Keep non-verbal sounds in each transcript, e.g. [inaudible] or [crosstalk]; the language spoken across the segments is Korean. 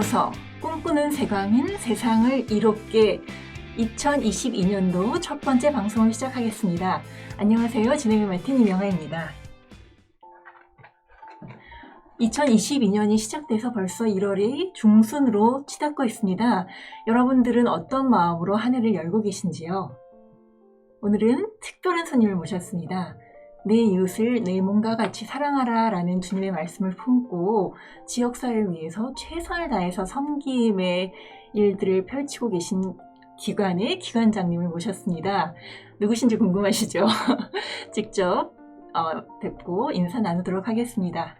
일어서서 꿈꾸는 세강인 세상을 이롭게 2022년도 첫 번째 방송을 시작하겠습니다. 안녕하세요. 진행을 맡은 이명아입니다. 2022년이 시작돼서 벌써 1월이 중순으로 치닫고 있습니다. 여러분들은 어떤 마음으로 한 해를 열고 계신지요? 오늘은 특별한 손님을 모셨습니다. 내 이웃을 내 몸과 같이 사랑하라 라는 주님의 말씀을 품고 지역사회를 위해서 최선을 다해서 섬김의 일들을 펼치고 계신 기관의 기관장님을 모셨습니다. 누구신지 궁금하시죠? [laughs] 직접 어, 뵙고 인사 나누도록 하겠습니다.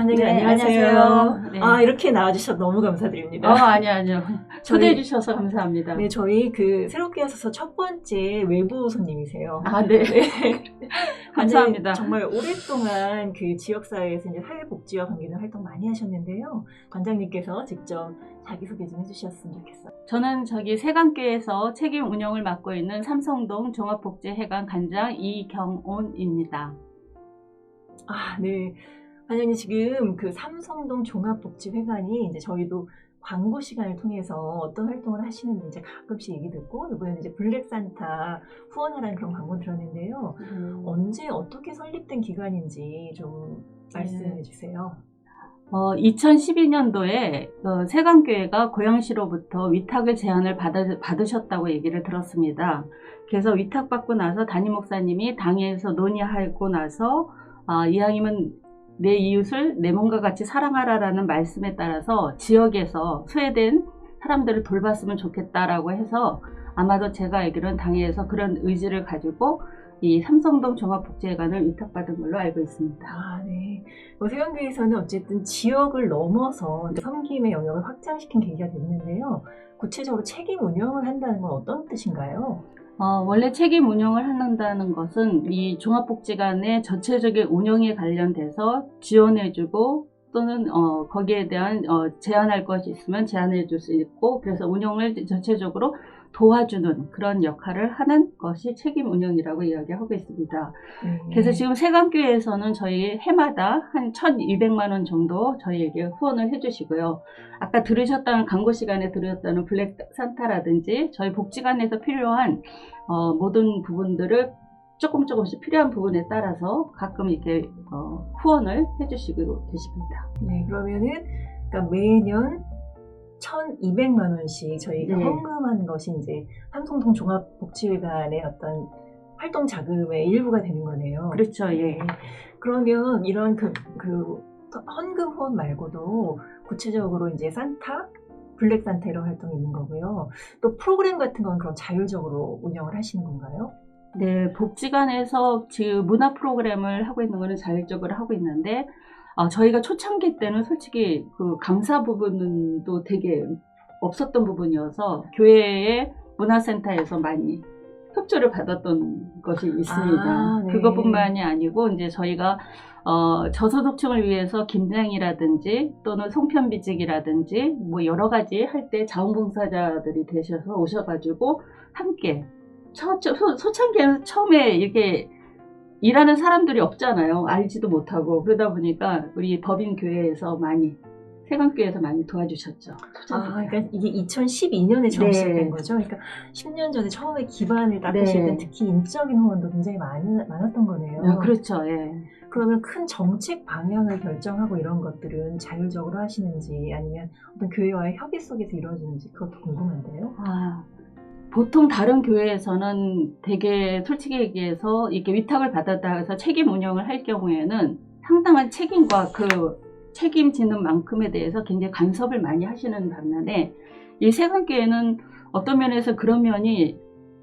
관장님 네, 안녕하세요. 안녕하세요. 네. 아 이렇게 나와주셔서 너무 감사드립니다. 어, 아니요, 아니요. 초대해 주셔서 감사합니다. 네, 저희 그 새롭게 오셔서 첫 번째 외부 손님이세요. 아, 네. [laughs] 감사합니다. 관장님 정말 오랫동안 그 지역사회에서 이제 사회복지와 관계된 활동 많이 하셨는데요. 관장님께서 직접 자기소개 좀 해주셨으면 좋겠어요. 저는 저기 세강교에서 책임 운영을 맡고 있는 삼성동 종합복지회관 관장 이경온입니다. 아, 네. 관장님 지금 그 삼성동 종합복지회관이 이제 저희도 광고 시간을 통해서 어떤 활동을 하시는지 이제 가끔씩 얘기 듣고 이번에는 이제 블랙산타 후원하라는 그런 광고 들었는데요. 언제 어떻게 설립된 기관인지 좀 말씀해 주세요. 어, 2012년도에 어, 세강교회가 고양시로부터 위탁을 제안을 받아, 받으셨다고 얘기를 들었습니다. 그래서 위탁받고 나서 담임 목사님이 당회에서 논의하고 나서 아, 이왕이면 내 이웃을 내 몸과 같이 사랑하라라는 말씀에 따라서 지역에서 소외된 사람들을 돌봤으면 좋겠다라고 해서 아마도 제가 알기로는 당회에서 그런 의지를 가지고 이 삼성동 종합복지회관을 위탁받은 걸로 알고 있습니다. 아, 네. 뭐 세강교에서는 어쨌든 지역을 넘어서 섬김의 영역을 확장시킨 계기가 됐는데요. 구체적으로 책임 운영을 한다는 건 어떤 뜻인가요? 어, 원래 책임 운영을 한다는 것은 이 종합복지관의 전체적인 운영에 관련돼서 지원해주고 또는 어, 거기에 대한 어, 제안할 것이 있으면 제안해 줄 수 있고 그래서 운영을 전체적으로 도와주는 그런 역할을 하는 것이 책임 운영이라고 이야기하고 있습니다. 네. 그래서 지금 세강교회에서는 저희 해마다 한 1,200만 원 정도 저희에게 후원을 해주시고요. 아까 들으셨다는 광고 시간에 들으셨다는 블랙 산타라든지 저희 복지관에서 필요한 어, 모든 부분들을 조금 조금씩 필요한 부분에 따라서 가끔 이렇게 어, 후원을 해주시고 계십니다. 네, 그러면은 그러니까 매년 1,200만 원씩 저희가 네. 헌금하는 것이 이제 삼성동 종합복지회관의 어떤 활동 자금의 일부가 되는 거네요. 그렇죠, 예. 네. 그러면 이런 그, 그 헌금 후원 말고도 구체적으로 이제 산타, 블랙 산타 이런 활동이 있는 거고요. 또 프로그램 같은 건 그럼 자율적으로 운영을 하시는 건가요? 네, 복지관에서 지금 문화 프로그램을 하고 있는 거는 자율적으로 하고 있는데, 어, 저희가 초창기 때는 솔직히 그 강사 부분도 되게 없었던 부분이어서 교회의 문화센터에서 많이 협조를 받았던 것이 있습니다. 아, 네. 그것뿐만이 아니고 이제 저희가 어, 저소득층을 위해서 김장이라든지 또는 송편비직이라든지 뭐 여러 가지 할 때 자원봉사자들이 되셔서 오셔가지고 함께 초, 초, 소- 초창기에는 처음에 이렇게 일하는 사람들이 없잖아요. 알지도 못하고 그러다 보니까 우리 법인 교회에서 많이 세관교회에서 많이 도와주셨죠. 아, 그러니까 이게 2012년에 처음 네. 시작된 거죠. 그러니까 10년 전에 처음에 기반을 닦으실 네. 때 특히 인적인 후원도 굉장히 많, 많았던 거네요. 아, 그렇죠. 예. 그러면 큰 정책 방향을 결정하고 이런 것들은 자율적으로 하시는지 아니면 어떤 교회와의 협의 속에서 이루어지는지 그것도 궁금한데요. 아, 보통 다른 교회에서는 되게 솔직히 얘기해서 이렇게 위탁을 받았다 해서 책임 운영을 할 경우에는 상당한 책임과 그 책임지는 만큼에 대해서 굉장히 간섭을 많이 하시는 반면에 이 세관교회는 어떤 면에서 그런 면이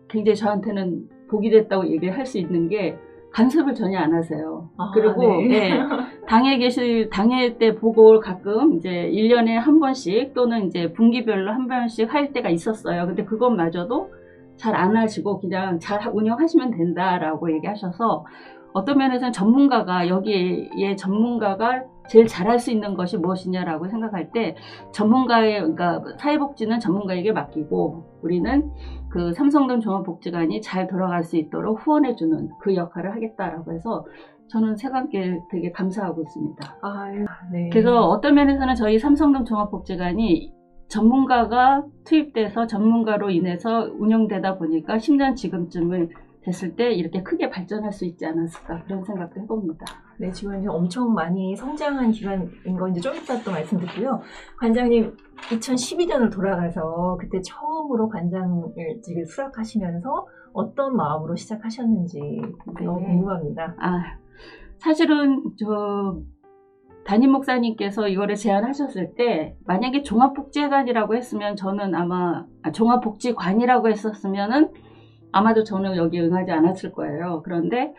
굉장히 저한테는 복이 됐다고 얘기를 할 수 있는 게 간섭을 전혀 안 하세요. 아, 그리고 네. 예, 당에 계실 당회 때 보고 가끔 이제 1년에 한 번씩 또는 이제 분기별로 한 번씩 할 때가 있었어요. 근데 그것마저도 잘 안 하시고 그냥 잘 운영하시면 된다라고 얘기하셔서 어떤 면에서는 전문가가 여기에 전문가가 제일 잘할 수 있는 것이 무엇이냐라고 생각할 때 전문가의 그러니까 사회복지는 전문가에게 맡기고 우리는 그 삼성동 종합복지관이 잘 돌아갈 수 있도록 후원해주는 그 역할을 하겠다라고 해서 저는 세관께 되게 감사하고 있습니다. 아, 네. 그래서 어떤 면에서는 저희 삼성동 종합복지관이 전문가가 투입돼서 전문가로 인해서 운영되다 보니까 10년 지금쯤을 됐을 때 이렇게 크게 발전할 수 있지 않았을까 그런 생각도 해봅니다. 네, 지금 이제 엄청 많이 성장한 기간인 거 이제 좀 이따 또 말씀드리고요. 관장님 2012년을 돌아가서 그때 처음으로 관장을 수락하시면서 어떤 마음으로 시작하셨는지 너무 네. 궁금합니다. 아, 사실은 저 담임 목사님께서 이거를 제안하셨을 때 만약에 종합복지관이라고 했으면 저는 아마 아, 종합복지관이라고 했었으면은 아마도 저는 여기 응하지 않았을 거예요. 그런데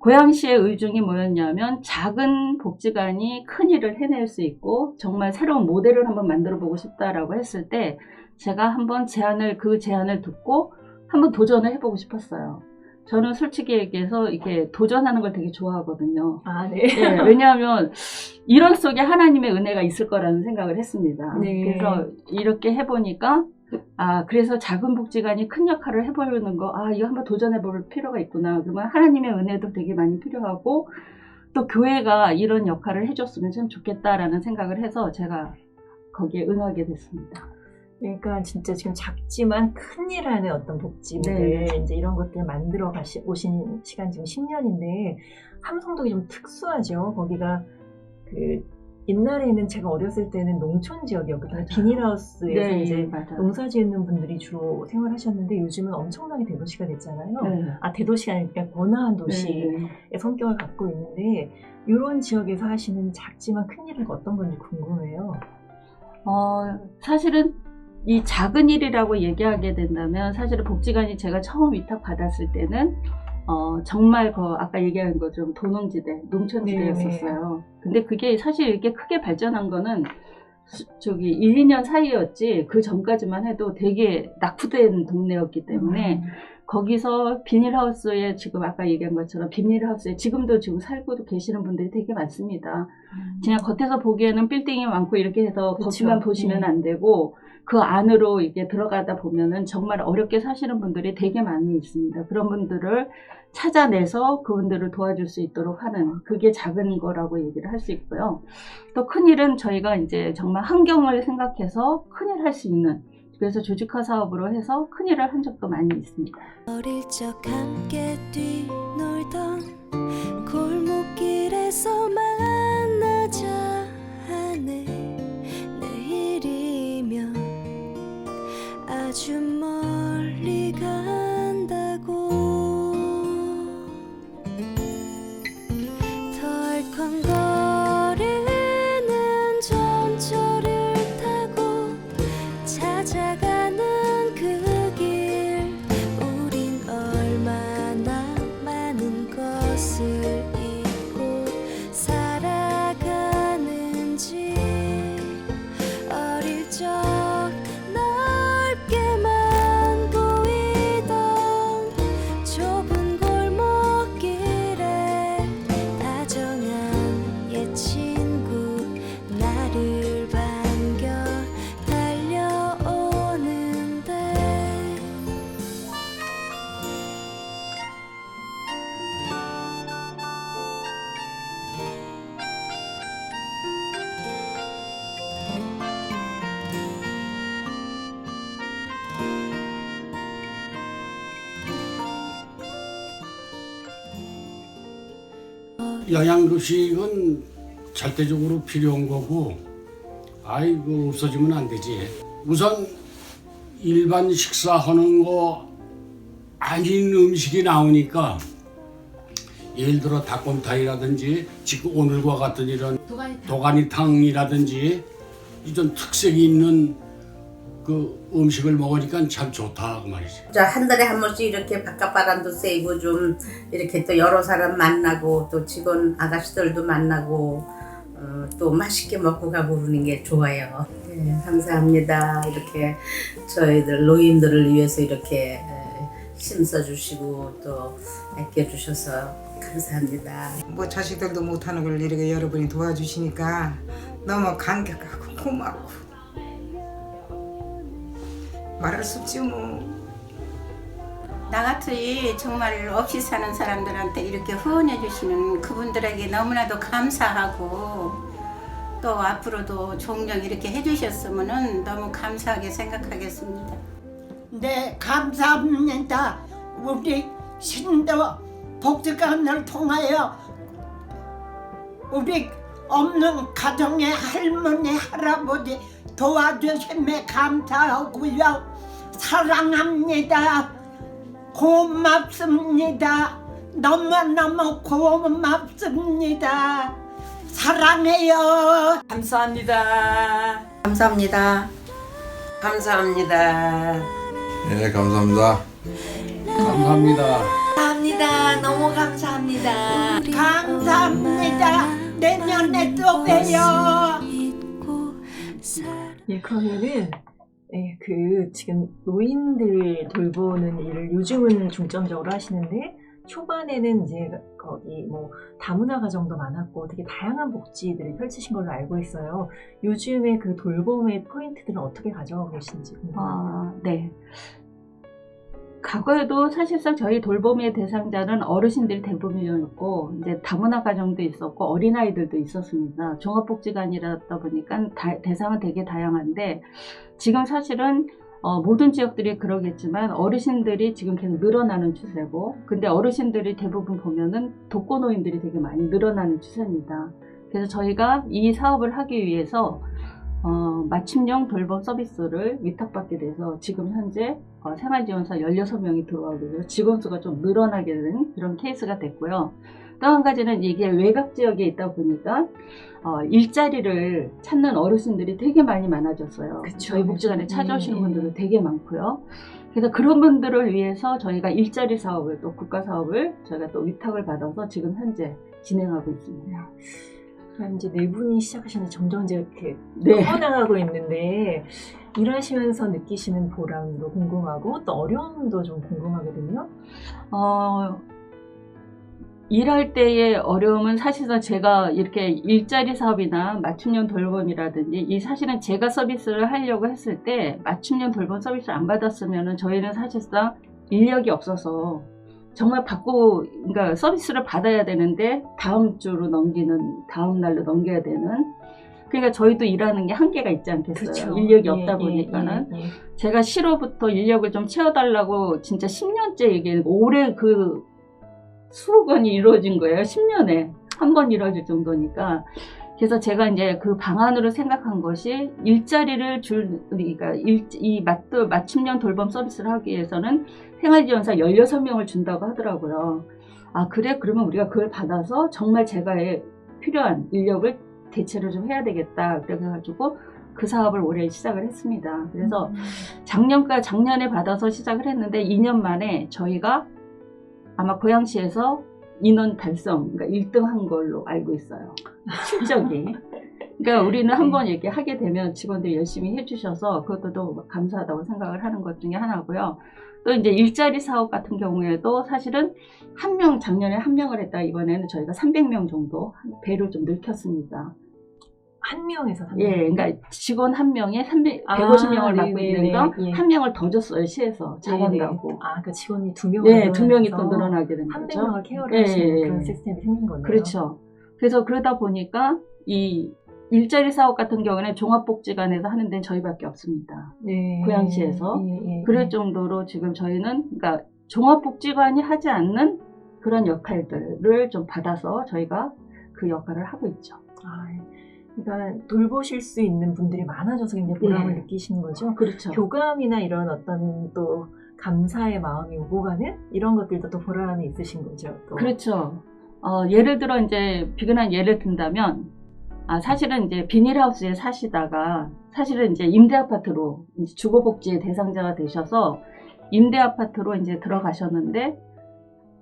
고양시의 의중이 뭐였냐면 작은 복지관이 큰 일을 해낼 수 있고 정말 새로운 모델을 한번 만들어 보고 싶다라고 했을 때 제가 한번 제안을 그 제안을 듣고 한번 도전을 해보고 싶었어요. 저는 솔직히 얘기해서 이렇게 도전하는 걸 되게 좋아하거든요. 아, 네. 네, 왜냐하면 이런 속에 하나님의 은혜가 있을 거라는 생각을 했습니다. 네. 그래서 이렇게 해보니까 아 그래서 작은 복지관이 큰 역할을 해보려는 거 아 이거 한번 도전해 볼 필요가 있구나. 그러면 하나님의 은혜도 되게 많이 필요하고 또 교회가 이런 역할을 해줬으면 참 좋겠다라는 생각을 해서 제가 거기에 응하게 됐습니다. 그러니까 진짜 지금 작지만 큰일하는 어떤 복지 모델 네. 이제 이런 것들 만들어 가시 오신 시간 지금 10년인데 삼성동이 좀 특수하죠. 거기가 그 옛날에는 제가 어렸을 때는 농촌 지역이었거든요. 비닐하우스에서 이제 맞아요. 농사 짓는 분들이 주로 생활하셨는데 요즘은 엄청나게 대도시가 됐잖아요. 네. 아 대도시가 아니라 번화한 도시의 네, 네. 성격을 갖고 있는데 이런 지역에서 하시는 작지만 큰 일은 어떤 건지 궁금해요. 어, 사실은 이 작은 일이라고 얘기하게 된다면 사실은 복지관이 제가 처음 위탁 받았을 때는 어, 정말 그 아까 얘기한 것좀 도농지대, 농촌지대였었어요. 근데 그게 사실 이렇게 크게 발전한 거는 수- 저기 1, 2년 사이였지 그 전까지만 해도 되게 낙후된 동네였기 때문에 음. 거기서 비닐하우스에 지금 아까 얘기한 것처럼 비닐하우스에 지금도 지금 살고 계시는 분들이 되게 많습니다. 그냥 겉에서 보기에는 빌딩이 많고 이렇게 해서 그쵸. 겉만 보시면 네. 안 되고 그 안으로 이게 들어가다 보면은 정말 어렵게 사시는 분들이 되게 많이 있습니다. 그런 분들을 찾아내서 그분들을 도와줄 수 있도록 하는 그게 작은 거라고 얘기를 할 수 있고요. 또 큰일은 저희가 이제 정말 환경을 생각해서 큰일 할 수 있는 그래서 조직화 사업으로 해서 큰일을 한 적도 많이 있습니다. 어릴 적 함께 뛰놀던 골목길에서 만나자 아 영양급식은 절대적으로 필요한 거고 아이고 없어지면 안 되지. 우선 일반 식사하는 거 아닌 음식이 나오니까 예를 들어 닭곰탕이라든지 지금 오늘과 같은 이런 도가니탕이라든지 이런 특색이 있는 그 음식을 먹으니까 참 좋다 그 말이지. 저한 달에 한 번씩 이렇게 바깥 바람도 쐬고 좀 이렇게 또 여러 사람 만나고 또 직원 아가씨들도 만나고 어, 또 맛있게 먹고 가고 그러는 게 좋아요. 예, 감사합니다. 이렇게 저희들 노인들을 위해서 이렇게 에, 힘써주시고 또 아껴주셔서 감사합니다. 뭐 자식들도 못하는 걸 이렇게 여러분이 도와주시니까 너무 감격하고 고맙고 말할 수 없지 뭐. 나 같이 정말 없이 사는 사람들한테 이렇게 후원해 주시는 그분들에게 너무나도 감사하고 또 앞으로도 종종 이렇게 해주셨으면 너무 감사하게 생각하겠습니다. 네, 감사합니다. 우리 신도 복지관을 통하여 우리 없는 가정의 할머니, 할아버지 도와주심에 감사하고요. 사랑합니다. 고맙습니다. 너무너무 고맙습니다. 사랑해요. 감사합니다. 감사합니다. 감사합니다. 네, 감사합니다. 감사합니다. 감사합니다. 너무 감사합니다. 감사합니다. 내년에 또 봬요. 예, 그러면은 예, 그 지금 노인들 돌보는 일을 요즘은 중점적으로 하시는데 초반에는 이제 거기 뭐 다문화 가정도 많았고 되게 다양한 복지들을 펼치신 걸로 알고 있어요. 요즘에 그 돌봄의 포인트들은 어떻게 가져가고 계신지 궁금합니다. 아, 네. 과거에도 사실상 저희 돌봄의 대상자는 어르신들이 대부분이었고 이제 다문화 가정도 있었고 어린아이들도 있었습니다. 종합복지관이라다 보니까 다- 대상은 되게 다양한데 지금 사실은 어, 모든 지역들이 그러겠지만 어르신들이 지금 계속 늘어나는 추세고 근데 어르신들이 대부분 보면은 독거노인들이 되게 많이 늘어나는 추세입니다. 그래서 저희가 이 사업을 하기 위해서 어, 맞춤형 돌봄 서비스를 위탁받게 돼서 지금 현재 어, 생활지원사 16명이 들어가고 있어서 직원 수가 좀 늘어나게 된 그런 케이스가 됐고요. 또 한 가지는 이게 외곽 지역에 있다 보니까 어, 일자리를 찾는 어르신들이 되게 많이 많아졌어요. 그쵸, 저희 복지관에 그쵸. 찾아오시는 예, 분들도 예. 되게 많고요. 그래서 그런 분들을 위해서 저희가 일자리 사업을 또 국가 사업을 저희가 또 위탁을 받아서 지금 현재 진행하고 있습니다. 그럼 이제 네 분이 시작하시는데 점점 이제 이렇게 네. 커나가고 있는데 일하시면서 느끼시는 보람도 궁금하고 또 어려움도 좀 궁금하거든요. 어, 일할 때의 어려움은 사실상 제가 이렇게 일자리 사업이나 맞춤형 돌봄이라든지 이 사실은 제가 서비스를 하려고 했을 때 맞춤형 돌봄 서비스를 안 받았으면 저희는 사실상 인력이 없어서 정말 받고 그러니까 서비스를 받아야 되는데 다음 주로 넘기는 다음 날로 넘겨야 되는 그러니까 저희도 일하는 게 한계가 있지 않겠어요. 인력이 예, 없다 예, 보니까는 예, 예. 제가 실로부터 인력을 좀 채워달라고 진짜 10년째 얘기해 올해 그 수억 원이 이루어진 거예요. 10년에 한 번 이루어질 정도니까. 그래서 제가 이제 그 방안으로 생각한 것이 일자리를 줄, 그러니까 일, 이 맞, 맞춤형 돌봄 서비스를 하기 위해서는 생활지원사 16명을 준다고 하더라고요. 아, 그래? 그러면 우리가 그걸 받아서 정말 제가 필요한 인력을 대체를 좀 해야 되겠다. 그래가지고 그 사업을 올해 시작을 했습니다. 그래서 작년까 작년에 받아서 시작을 했는데 2년 만에 저희가 아마 고양시에서 인원 달성, 그러니까 1등 한 걸로 알고 있어요. 실적이. [laughs] 그러니까 우리는 한번 이렇게 하게 되면 직원들이 열심히 해주셔서 그것도 또 감사하다고 생각을 하는 것 중에 하나고요. 또 이제 일자리 사업 같은 경우에도 사실은 한 명, 작년에 한 명을 했다 이번에는 저희가 300명 정도 배로 좀 늘켰습니다. 한 명에서 한 예, 명. 그러니까 직원 한 명에 300, 아, 150명을 맡고 네네네, 있는 거 예. 한 명을 더 줬어요, 시에서. 잘한다고. 네네. 아, 그 직원이 두 명. 네, 두 명이 또 늘어나게 된한 거죠. 명을 케어를 예, 하시는 예, 그런 예. 시스템이 생긴 거네요. 그렇죠. 그래서 그러다 보니까 이 일자리 사업 같은 경우는 종합복지관에서 하는 데는 저희밖에 없습니다. 네. 고양시에서. 예, 예, 그럴 예. 정도로 지금 저희는 그러니까 종합복지관이 하지 않는 그런 역할들을 좀 받아서 저희가 그 역할을 하고 있죠. 아, 그러니까 돌보실 수 있는 분들이 많아져서 굉장히 보람을 네. 느끼시는 거죠. 그렇죠. 교감이나 이런 어떤 또 감사의 마음이 오고 가는 이런 것들도 또 보람이 있으신 거죠. 또. 그렇죠. 어, 예를 들어 이제 비근한 예를 든다면 아, 사실은 이제 비닐하우스에 사시다가 사실은 이제 임대 아파트로 이제 주거복지의 대상자가 되셔서 임대 아파트로 이제 들어가셨는데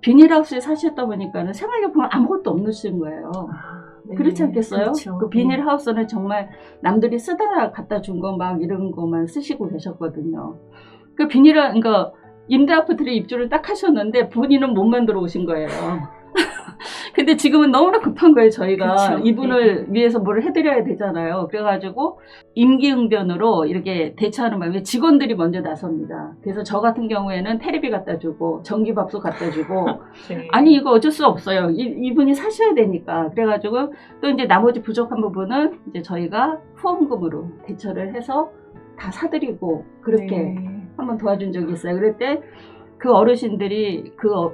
비닐하우스에 사셨다 보니까는 생활용품은 아무것도 없으신 거예요. 아, 네. 그렇지 않겠어요? 그렇죠. 그 비닐 하우스는 정말 남들이 쓰다가 갖다 준 거 막 이런 거만 쓰시고 계셨거든요. 그 비닐, 그러니까 임대 아파트를 입주를 딱 하셨는데 본인은 못 만들어 오신 거예요. [laughs] 근데 지금은 너무나 급한 거예요, 저희가. 그쵸. 이분을 위해서 뭘 해드려야 되잖아요. 그래가지고, 임기응변으로 이렇게 대처하는 바람에 직원들이 먼저 나섭니다. 그래서 저 같은 경우에는 테레비 갖다 주고, 전기밥솥 갖다 주고, [laughs] 네. 아니, 이거 어쩔 수 없어요. 이, 이분이 사셔야 되니까. 그래가지고, 또 이제 나머지 부족한 부분은 이제 저희가 후원금으로 대처를 해서 다 사드리고, 그렇게 네. 한번 도와준 적이 있어요. 그럴 때 그 어르신들이 그, 어-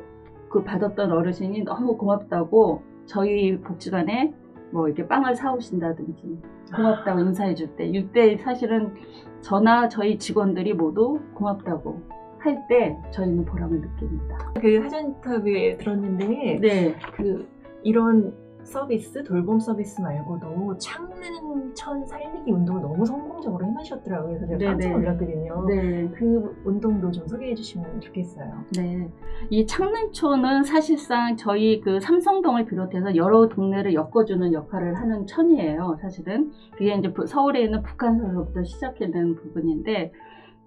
그 받았던 어르신이 너무 고맙다고 저희 복지관에 뭐 이렇게 빵을 사오신다든지 고맙다고 인사해 줄 때, 이때 사실은 저나 저희 직원들이 모두 고맙다고 할 때 저희는 보람을 느낍니다. 그 사전 인터뷰에 들었는데 네. 그 이런 서비스 돌봄 서비스 말고도 창문천 살리기 운동을 너무 성공적으로 해내셨더라고요. 그래서 제가 깜짝. 놀랐거든요. 네. 그 운동도 좀 소개해 주시면 좋겠어요. 네. 이 창릉촌은 사실상 저희 그 삼성동을 비롯해서 여러 동네를 엮어주는 역할을 하는 촌이에요, 사실은. 그게 이제 부- 서울에 있는 북한서로부터 시작되는 부분인데,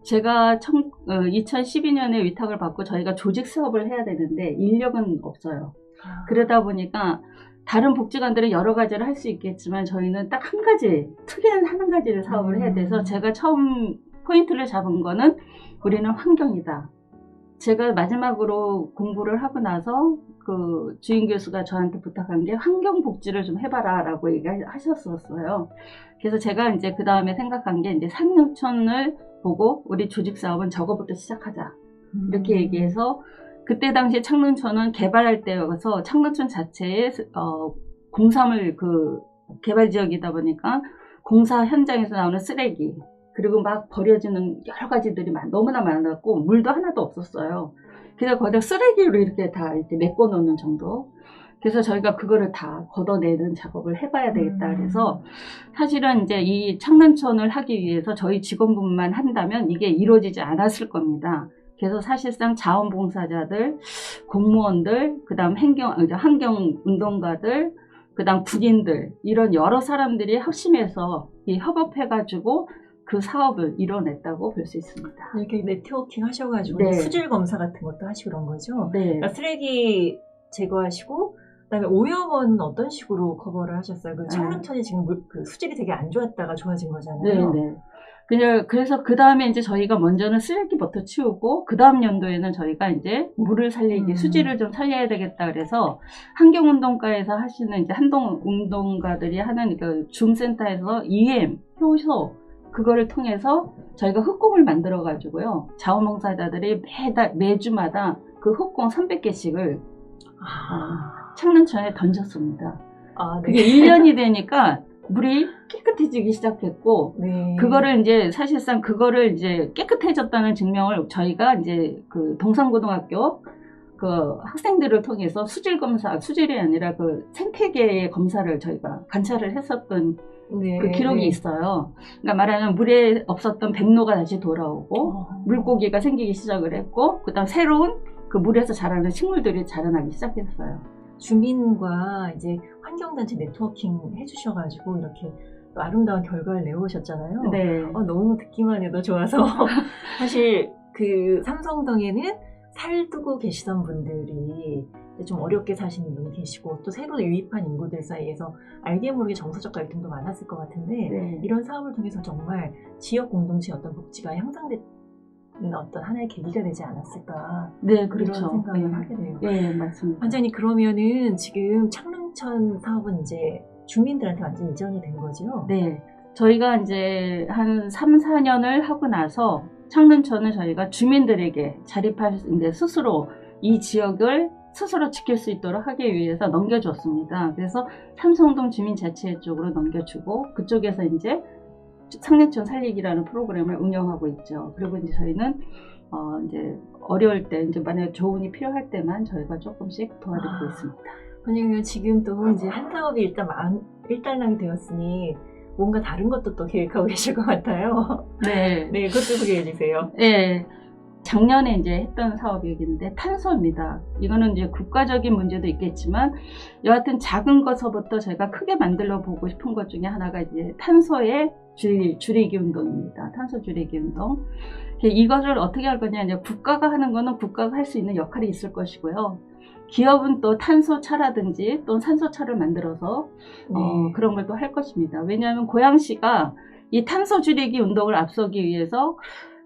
제가 청, 2012년에 위탁을 받고 저희가 조직 사업을 해야 되는데, 인력은 없어요. 그러다 보니까 다른 복지관들은 여러 가지를 할 수 있겠지만 저희는 딱 한 가지 특이한 한 가지를 사업을 해야 돼서 음. 제가 처음 포인트를 잡은 거는 우리는 환경이다. 제가 마지막으로 공부를 하고 나서 그 주인 교수가 저한테 부탁한 게 환경 복지를 좀 해봐라 라고 얘기하셨었어요. 그래서 제가 이제 그 다음에 생각한 게 이제 상륙촌을 보고 우리 조직 사업은 저거부터 시작하자. 이렇게 음. 얘기해서 그때 당시 창릉촌은 개발할 때여서 창릉촌 자체에 어, 공사물 그 개발 지역이다 보니까 공사 현장에서 나오는 쓰레기 그리고 막 버려지는 여러 가지들이 많- 너무나 많았고 물도 하나도 없었어요. 그래서 거기다 쓰레기로 이렇게 다 이렇게 메꿔 놓는 정도. 그래서 저희가 그거를 다 걷어내는 작업을 해봐야 되겠다. 음. 그래서 사실은 이제 이 창릉촌을 하기 위해서 저희 직원분만 한다면 이게 이루어지지 않았을 겁니다. 그래서 사실상 자원봉사자들, 공무원들, 그 다음 환경 아, 환경 운동가들, 그 다음 군인들 이런 여러 사람들이 합심해서 이 협업해가지고 그 사업을 이뤄냈다고 볼 수 있습니다. 이렇게 네트워킹 하셔가지고 네. 수질 검사 같은 것도 하시고 그런 거죠. 네. 그러니까 쓰레기 제거하시고 그다음에 오염원은 어떤 식으로 커버를 하셨어요? 그 창릉천이 지금 물- 그 수질이 되게 안 좋았다가 좋아진 거잖아요. 네, 네. 그래서 그 다음에 이제 저희가 먼저는 쓰레기부터 치우고 그 다음 연도에는 저희가 이제 물을 살리기 음. 수질을 좀 살려야 되겠다 그래서 환경운동가에서 하시는 이제 한동 운동가들이 하는 그 줌센터에서 EM 효소 그거를 통해서 저희가 흑공을 만들어 가지고요 자원봉사자들이 매달 매주마다 그 흑공 300개씩을 아, 창릉천에 던졌습니다. 아, 네. 그게 1년이 되니까 물이 깨끗해지기 시작했고 네. 그거를 이제 사실상 그거를 이제 깨끗해졌다는 증명을 저희가 이제 그 동산고등학교 그 학생들을 통해서 수질 검사 수질이 아니라 그 생태계의 검사를 저희가 관찰을 했었던 네, 그 기록이 네. 있어요. 그러니까 말하자면 물에 없었던 백로가 다시 돌아오고 어. 물고기가 생기기 시작을 했고 그다음 새로운 그 물에서 자라는 식물들이 자라나기 시작했어요. 주민과 이제 환경단체 네트워킹 해주셔가지고 이렇게 또 아름다운 결과를 내오셨잖아요. 네. 어, 너무 듣기만 해도 좋아서 [laughs] 사실 그 삼성동에는 살두고 계시던 분들이 좀 어렵게 사시는 분이 계시고 또 새로 유입한 인구들 사이에서 알게 모르게 정서적 갈등도 많았을 것 같은데 네. 이런 사업을 통해서 정말 지역 공동체 어떤 복지가 향상되는 어떤 하나의 계기가 되지 않았을까 네, 그렇죠. 이런 생각을 네. 하게 돼요. 네, 맞습니다. 완전히 그러면은 지금 창릉천 사업은 이제 주민들한테 완전 이전이 된 거죠? 네. 저희가 이제 한 3, 4년을 하고 나서 창릉천을 저희가 주민들에게 자립할 수 이제 스스로 이 지역을 스스로 지킬 수 있도록 하기 위해서 넘겨줬습니다. 그래서 삼성동 주민자치회 쪽으로 넘겨주고 그쪽에서 이제 창릉천 살리기라는 프로그램을 운영하고 있죠. 그리고 이제 저희는 어 이제 어려울 때 이제 만약에 조언이 필요할 때만 저희가 조금씩 도와드리고 아. 있습니다. 왜냐면 지금 또 이제 한 사업이 일단 만, 일단락이 되었으니 뭔가 다른 것도 또 계획하고 [laughs] 계실 것 같아요. 네. 네, 그것도 소개해 주세요. 네. 작년에 이제 했던 사업이었는데 탄소입니다. 이거는 이제 국가적인 문제도 있겠지만 여하튼 작은 것서부터 제가 크게 만들어 보고 싶은 것 중에 하나가 이제 탄소의 줄이, 줄이기 운동입니다. 탄소 줄이기 운동. 이것을 어떻게 할 거냐 이제 국가가 하는 거는 국가가 할 수 있는 역할이 있을 것이고요. 기업은 또 탄소차라든지 또 산소차를 만들어서 네. 어, 그런 걸 또 할 것입니다. 왜냐하면 고양시가 이 탄소 줄이기 운동을 앞서기 위해서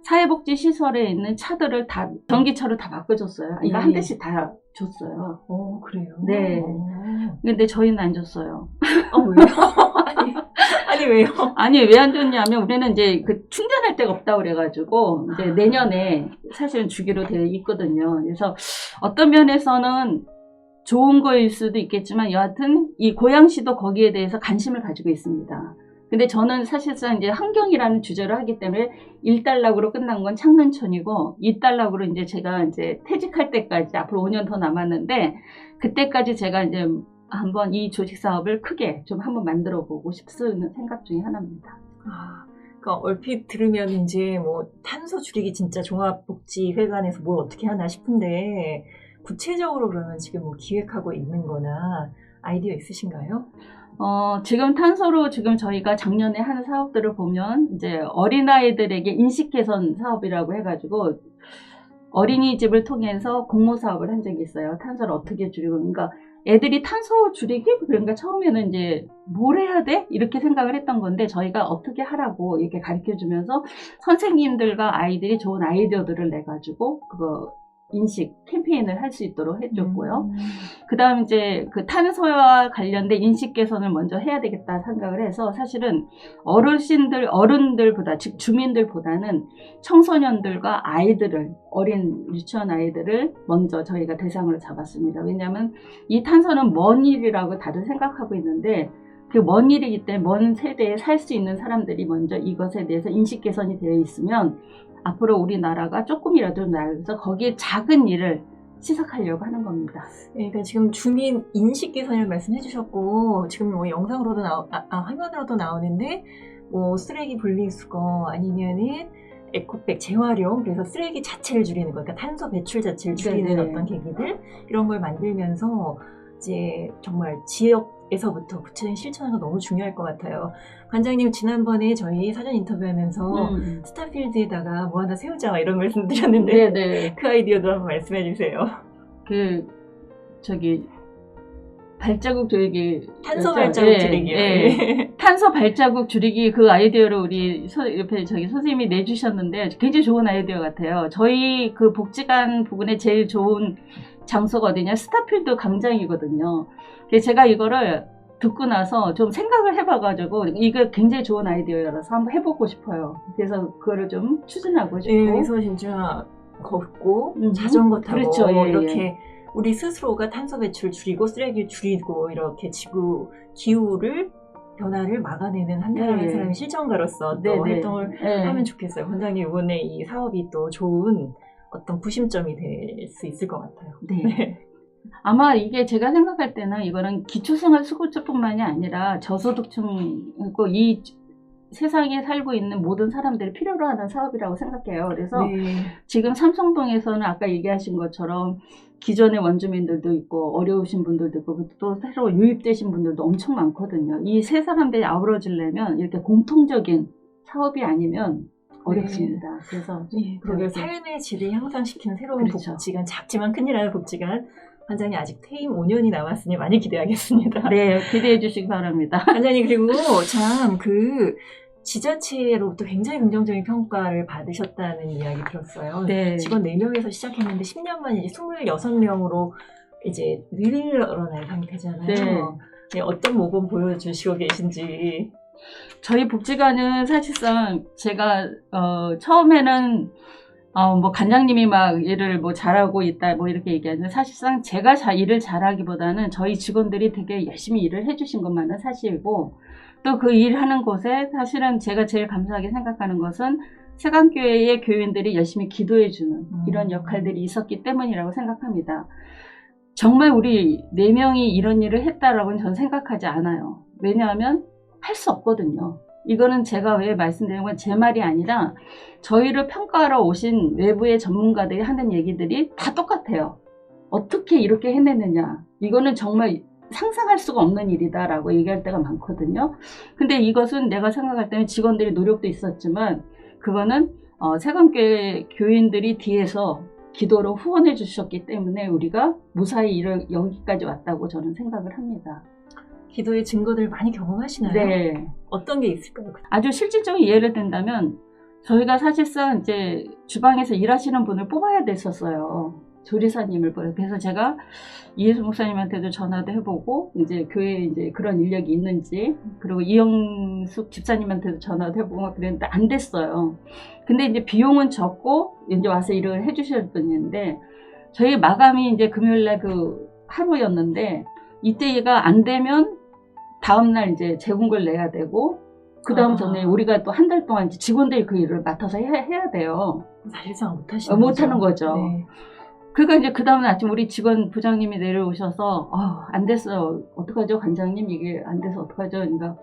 사회복지 시설에 있는 차들을 다 전기차로 다 바꿔줬어요. 이거 네. 한 대씩 다 줬어요. 어, 그래요? 네. 어. 근데 저희는 안 줬어요. 아, 왜요? 아니, 아니, 왜요? 아니 왜 안 줬냐면 우리는 이제 그 충전할 데가 없다 그래가지고 이제 아. 내년에 사실은 주기로 되어 있거든요. 그래서 어떤 면에서는 좋은 거일 수도 있겠지만 여하튼 이 고양시도 거기에 대해서 관심을 가지고 있습니다. 근데 저는 사실상 이제 환경이라는 주제로 하기 때문에 1달락으로 끝난 건 창릉촌이고 2달락으로 이제 제가 이제 퇴직할 때까지 앞으로 5년 더 남았는데 그때까지 제가 이제 한번 이 조직 사업을 크게 좀 한번 만들어 보고 싶은 생각 중에 하나입니다. 아, 그러니까 얼핏 들으면 이제 뭐 탄소 줄이기 진짜 종합복지회관에서 뭘 어떻게 하나 싶은데 구체적으로 그러면 지금 뭐 기획하고 있는 거나 아이디어 있으신가요? 어, 지금 탄소로 지금 저희가 작년에 하는 사업들을 보면 이제 어린아이들에게 인식 개선 사업이라고 해가지고 어린이집을 통해서 공모 사업을 한 적이 있어요. 탄소를 어떻게 줄이고, 그러니까 애들이 탄소 줄이기? 그러니까 처음에는 이제 뭘 해야 돼? 이렇게 생각을 했던 건데 저희가 어떻게 하라고 이렇게 가르쳐 주면서 선생님들과 아이들이 좋은 아이디어들을 내 가지고 그거 인식 캠페인을 할 수 있도록 해줬고요. 음. 그 다음 이제 그 탄소와 관련된 인식 개선을 먼저 해야 되겠다 생각을 해서 사실은 어르신들, 어른들보다, 즉 주민들보다는 청소년들과 아이들을, 어린 유치원 아이들을 먼저 저희가 대상으로 잡았습니다. 왜냐하면 이 탄소는 먼 일이라고 다들 생각하고 있는데 그먼 일이기 때문에 먼 세대에 살 수 있는 사람들이 먼저 이것에 대해서 인식 개선이 되어 있으면 앞으로 우리나라가 조금이라도 나아서 거기에 작은 일을 시작하려고 하는 겁니다. 네, 그러니까 지금 주민 인식 개선을 말씀해 주셨고 지금 뭐 영상으로도 나오, 아, 아, 화면으로도 나오는데 뭐 쓰레기 분리수거 아니면은 에코백 재활용 그래서 쓰레기 자체를 줄이는 거 그러니까 탄소 배출 자체를 줄이는 네네. 어떤 계기들 이런 걸 만들면서 이제 정말 지역에서부터 구체적인 실천하는 거 너무 중요할 것 같아요. 관장님 지난번에 저희 사전 인터뷰하면서 음. 스타필드에다가 뭐 하나 세우자 이런 말씀 드렸는데 네네. 그 아이디어도 한번 말씀해 주세요. 그 저기 발자국 줄이기 탄소? 발자국 예, 줄이기요. 예. 탄소 발자국 줄이기 그 아이디어를 우리 서, 옆에 저기 선생님이 내주셨는데 굉장히 좋은 아이디어 같아요. 저희 그 복지관 부근에 제일 좋은 장소가 어디냐 스타필드 광장이거든요. 그래서 제가 이거를 듣고 나서 좀 생각을 해봐가지고 이거 굉장히 좋은 아이디어라서 한번 해보고 싶어요. 그래서 그거를 좀 추진하고 싶고. 예, 그래서 진짜 걷고 음, 자전거 타고 그렇죠. 예, 예. 이렇게 우리 스스로가 탄소 배출 줄이고 쓰레기 줄이고 이렇게 지구 기후를 변화를 막아내는 한 사람의 네. 사람의 실천가로서 또 네네. 활동을 예. 하면 좋겠어요. 원장님 이번에 이 사업이 또 좋은 어떤 구심점이 될 수 있을 것 같아요. 네. 아마 이게 제가 생각할 때는 이거는 기초생활 수급자뿐만이 아니라 저소득층, 그이 세상에 살고 있는 모든 사람들이 필요로 하는 사업이라고 생각해요. 그래서 네. 지금 삼성동에서는 아까 얘기하신 것처럼 기존의 원주민들도 있고 어려우신 분들도 있고 또 새로 유입되신 분들도 엄청 많거든요. 이 세 사람들이 아우러지려면 이렇게 공통적인 사업이 아니면 어렵습니다. 그래서 예, 그러게. 삶의 질을 향상시키는 새로운 그렇죠. 복지관 작지만 큰일나는 복지관 관장님 아직 퇴임 5년이 남았으니 많이 기대하겠습니다. [laughs] 네 기대해 주시기 바랍니다. [laughs] 관장님 그리고 참 그 지자체로부터 굉장히 긍정적인 평가를 받으셨다는 이야기 들었어요. 네. 직원 4명에서 시작했는데 10년 만에 이제 26명으로 이제 늘어날 상태잖아요. 네. 네, 어떤 모범 보여주시고 계신지. 저희 복지관은 사실상 제가 어, 처음에는 어, 뭐 관장님이 막 일을 뭐 잘하고 있다 뭐 이렇게 얘기하는데 사실상 제가 자, 일을 잘하기보다는 저희 직원들이 되게 열심히 일을 해주신 것만은 사실이고 또 그 일하는 곳에 사실은 제가 제일 감사하게 생각하는 것은 세강교회의 교인들이 열심히 기도해주는 음. 이런 역할들이 있었기 때문이라고 생각합니다. 정말 우리 네 명이 이런 일을 했다라고는 저는 생각하지 않아요. 왜냐하면 할 수 없거든요. 이거는 제가 왜 말씀드리는 건 제 말이 아니라 저희를 평가하러 오신 외부의 전문가들이 하는 얘기들이 다 똑같아요. 어떻게 이렇게 해내느냐. 이거는 정말 상상할 수가 없는 일이다라고 얘기할 때가 많거든요. 근데 이것은 내가 생각할 때는 직원들의 노력도 있었지만 그거는 어, 세관교회 교인들이 뒤에서 기도로 후원해 주셨기 때문에 우리가 무사히 이를 여기까지 왔다고 저는 생각을 합니다. 기도의 증거들 많이 경험하시나요? 네. 어떤 게 있을까요? 아주 실질적인 예를 든다면 저희가 사실상 이제 주방에서 일하시는 분을 뽑아야 됐었어요. 조리사님을 뽑아요. 그래서 제가 이예수 목사님한테도 전화도 해보고 이제 교회에 이제 그런 인력이 있는지 그리고 이영숙 집사님한테도 전화도 해보고 막 그랬는데 안 됐어요. 근데 이제 비용은 적고 이제 와서 일을 해주실 분인데 저희 마감이 이제 금요일날 그 하루였는데 이때가 안 되면 다음날 이제 재공을 내야 되고 그 다음 아. 전에 우리가 또 한 달 동안 직원들이 그 일을 맡아서 해야, 해야 돼요. 사실상 못하시는 어, 못하는 거죠. 네. 그러니까 이제 그 다음날 아침 우리 직원 부장님이 내려오셔서 아, 안 됐어요. 어떡하죠, 관장님 이게 안 돼서 어떡하죠? 그러니까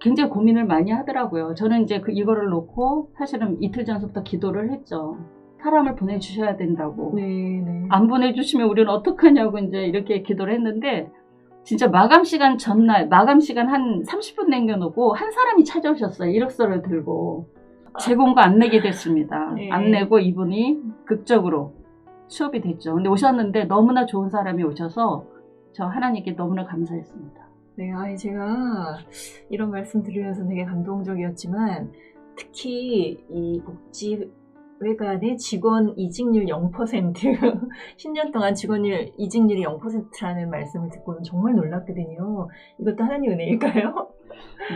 굉장히 고민을 많이 하더라고요. 저는 이제 그 이거를 놓고 사실은 이틀 전부터 기도를 했죠. 사람을 보내주셔야 된다고. 네, 네. 안 보내주시면 우리는 어떡하냐고 이제 이렇게 기도를 했는데 진짜 마감 시간 전날 마감 시간 한 30분 남겨놓고 한 사람이 찾아오셨어요. 이력서를 들고 제공가 안 내게 됐습니다. 네. 안 내고 이분이 극적으로 수업이 됐죠. 근데 오셨는데 너무나 좋은 사람이 오셔서 저 하나님께 너무나 감사했습니다. 네, 아니 제가 이런 말씀 들으면서 되게 감동적이었지만 특히 이 복지 회관의 직원 이직률 0% 10년 [laughs] 동안 직원일 이직률이 0%라는 말씀을 듣고는 정말 놀랐거든요. 이것도 하나님 은혜일까요?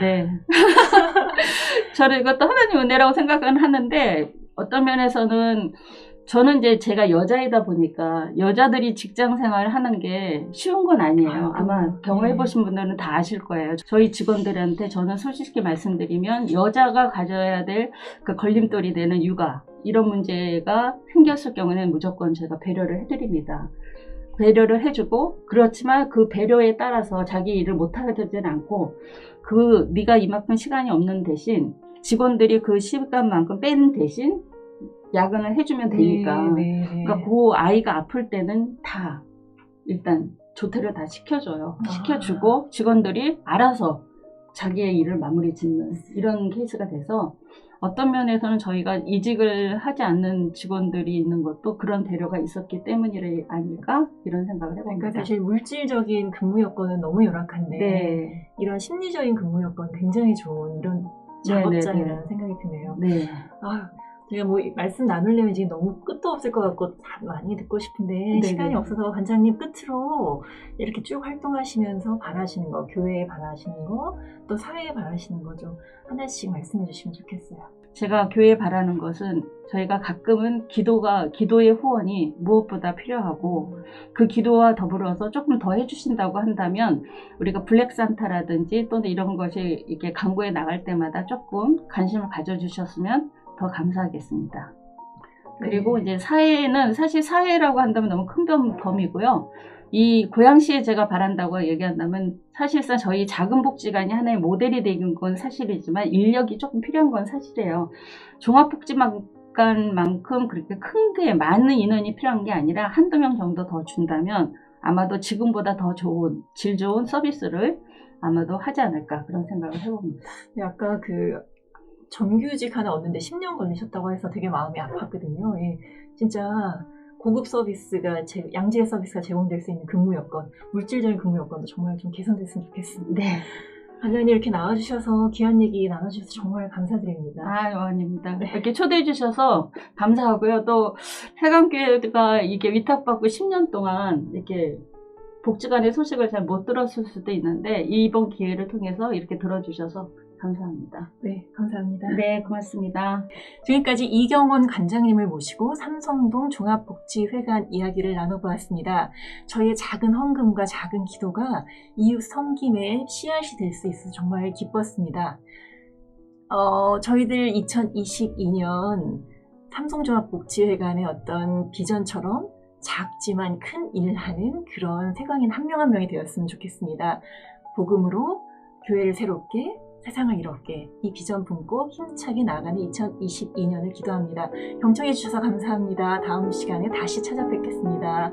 네. [laughs] 저는 이것도 하나님 은혜라고 생각은 하는데 어떤 면에서는 저는 이제 제가 여자이다 보니까 여자들이 직장 생활을 하는 게 쉬운 건 아니에요. 아유, 아마 네. 경험해 보신 분들은 다 아실 거예요. 저희 직원들한테 저는 솔직히 말씀드리면 여자가 가져야 될 그 걸림돌이 되는 육아 이런 문제가 생겼을 경우에는 무조건 제가 배려를 해드립니다. 배려를 해주고 그렇지만 그 배려에 따라서 자기 일을 못하게 되지는 않고 그 네가 이만큼 시간이 없는 대신 직원들이 그 시간만큼 뺀 대신 야근을 해주면 되니까 네, 네, 네. 그러니까 그 아이가 아플 때는 다 일단 조퇴를 다 시켜줘요. 아. 시켜주고 직원들이 알아서 자기의 일을 마무리 짓는 이런 케이스가 돼서 어떤 면에서는 저희가 이직을 하지 않는 직원들이 있는 것도 그런 배려가 있었기 때문이 아닐까 이런 생각을 해봅니다. 그러니까 사실 물질적인 근무 여건은 너무 열악한데 네, 이런 심리적인 근무 여건 굉장히 좋은 이런 네, 작업장이라는 네, 네. 생각이 드네요. 네, 아, 제가 뭐 말씀 나누려면 지금 너무 끝도 없을 것 같고 다 많이 듣고 싶은데 네네. 시간이 없어서 관장님 끝으로 이렇게 쭉 활동하시면서 바라시는 거, 교회에 바라시는 거, 또 사회에 바라시는 거 좀 하나씩 말씀해 주시면 좋겠어요. 제가 교회 바라는 것은 저희가 가끔은 기도가 기도의 후원이 무엇보다 필요하고 그 기도와 더불어서 조금 더 해주신다고 한다면 우리가 블랙산타라든지 또는 이런 것이 이렇게 광고에 나갈 때마다 조금 관심을 가져주셨으면 더 감사하겠습니다. 그리고 네. 이제 사회는 사실 사회라고 한다면 너무 큰 범- 범위고요. 이 고양시에 제가 바란다고 얘기한다면 사실상 저희 작은 복지관이 하나의 모델이 되는 건 사실이지만 인력이 조금 필요한 건 사실이에요. 종합복지관만큼 그렇게 큰 게 많은 인원이 필요한 게 아니라 한두 명 정도 더 준다면 아마도 지금보다 더 좋은 질 좋은 서비스를 아마도 하지 않을까 그런 생각을 해봅니다. 아까 그 정규직 하나 얻는데 10년 걸리셨다고 해서 되게 마음이 아팠거든요. 예, 진짜 고급 서비스가 제, 양질의 서비스가 제공될 수 있는 근무 여건, 물질적인 근무 여건도 정말 좀 개선됐으면 좋겠습니다. 네. 관장님 이렇게 나와주셔서 귀한 얘기 나눠주셔서 정말 감사드립니다. 아유, 아닙니다. 이렇게 초대해 주셔서 감사하고요. 또 해감교회가 이게 위탁받고 10년 동안 이렇게 복지관의 소식을 잘 못 들었을 수도 있는데 이번 기회를 통해서 이렇게 들어주셔서 감사합니다. 네, 감사합니다. 네, 고맙습니다. 지금까지 이경원 관장님을 모시고 삼성동 종합복지회관 이야기를 나눠보았습니다. 저희의 작은 헌금과 작은 기도가 이웃 섬김의 씨앗이 될 수 있어서 정말 기뻤습니다. 어, 저희들 2022년 삼성종합복지회관의 어떤 비전처럼 작지만 큰 일을 하는 그런 세광인 한 명 한 명이 되었으면 좋겠습니다. 복음으로 교회를 새롭게 세상을 이롭게 이 비전 품고 힘차게 나아가는 2022년을 기도합니다. 경청해 주셔서 감사합니다. 다음 시간에 다시 찾아뵙겠습니다.